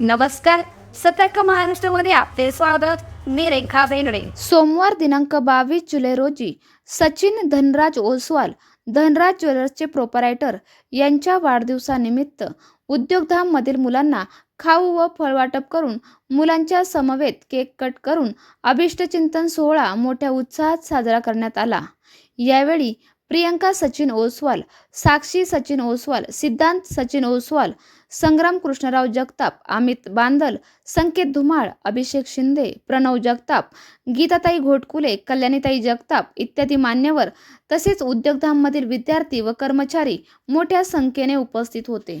नमस्कार. सतर्क महाराष्ट्रामध्ये आपले स्वागत. मी रेखा बेनडे सोमवार दिनांक बावीस जुलै रोजी सचिन धनराज ओसवाल धनराज ज्वेलर्सचे प्रोपरायटर यांच्या वाढदिवसानिमित्त उद्योगधाममधील मुलांना खाऊ व फळवाटप करून मुलांच्या समवेत केक कट करून अभिष्टचिंतन सोहळा मोठ्या उत्साहात साजरा करण्यात आला. यावेळी प्रियंका सचिन ओसवाल साक्षी सचिन ओसवाल सिद्धांत सचिन ओसवाल संग्राम कृष्णराव जगताप अमित बांदल संकेत धुमाळ अभिषेक शिंदे प्रणव जगताप गीताताई घोटकुले कल्याणीताई जगताप इत्यादी मान्यवर तसेच उद्योगधाममधील विद्यार्थी व कर्मचारी मोठ्या संख्येने उपस्थित होते.